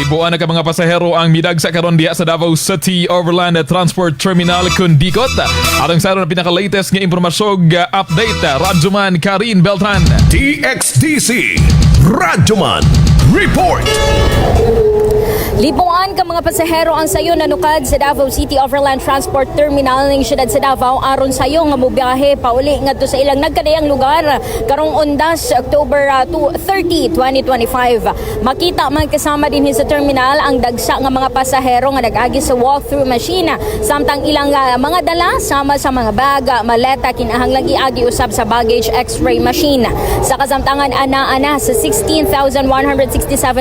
Libuan na ka mga pasahero ang midag sa karon diha sa Davao City Overland Transport Terminal Kundikot. Atong sa na pinaka-latest nga impormasyon uh, update, Radyoman Karin Beltran. DXDC Radyoman Report Libuan ka mga pasahero ang sayo nanukad sa Davao City Overland Transport Terminal ng siyudad sa Davao aron sayo nga mobiyahe pauli ngadto sa ilang nagkadayang lugar karong undas October uh, 2 30, 2025. Makita man kasama din sa terminal ang dagsa nga mga pasahero nga nagagi sa walk-through machine samtang ilang uh, mga dala sama sa mga bag, uh, maleta kinahanglang iagi usab sa baggage x-ray machine. Sa kasamtangan ana-ana sa 16,167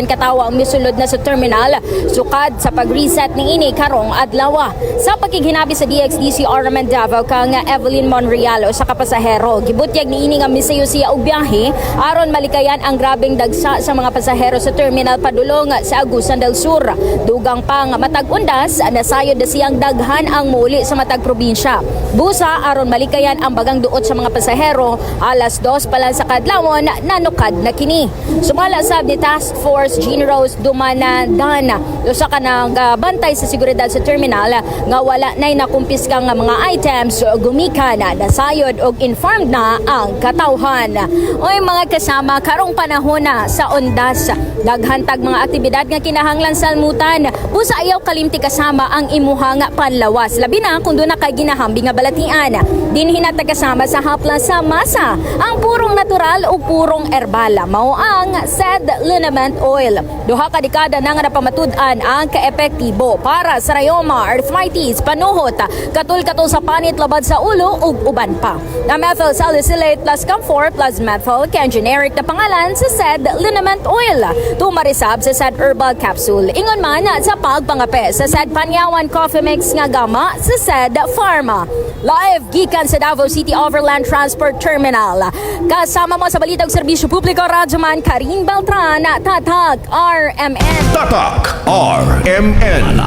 katawo ang misulod na sa terminal sukad sa pag-reset ni ini karong adlaw. Sa pagkiginabi sa DXDC Ornament Davao kang Evelyn Monreal o sa kapasahero, gibutyag ni ini nga misayo siya og biyahe aron malikayan ang grabeng dagsa sa mga pasahero sa terminal padulong sa Agusan del Sur. Dugang pa nga matag undas nasayod na siyang daghan ang muli sa matag probinsya. Busa aron malikayan ang bagang duot sa mga pasahero alas 2 pa lang sa kadlawon nanukad na kini. Sumala sab ni Task Force Jean Rose Dumanadan usa ka nang ah, sa seguridad sa terminal nga wala nay nakumpiska nga mga items gumikan na nasayod og informed na ang katawhan. Oy mga kasama karong panahon na sa ondas. Daghantag mga aktibidad nga kinahanglan salmutan busa ayaw kalimti kasama ang imuha nga panlawas. Labi na kung doon na kay ginahambi nga balatian. Din hinatag kasama sa hapla sa masa. Ang purong natural o purong erbala mao ang said liniment oil. Duha ka dekada na nga napamatud-an ang kaepektibo para sa rayoma arthritis panuhot katul-katul sa panit labad sa ulo ug uban pa. Na methyl salicylate plus camphor plus methyl ang generic na pangalan sa said liniment oil. Tumarisab sa said herbal capsule. Ingon man sa pagpangape sa said panyawan coffee mix nga gama sa said pharma. Live gikan sa Davao City Overland Transport Terminal. Kasama mo sa balitang serbisyo publiko Radyoman Karin Beltran Tatak RMN Tatak RMN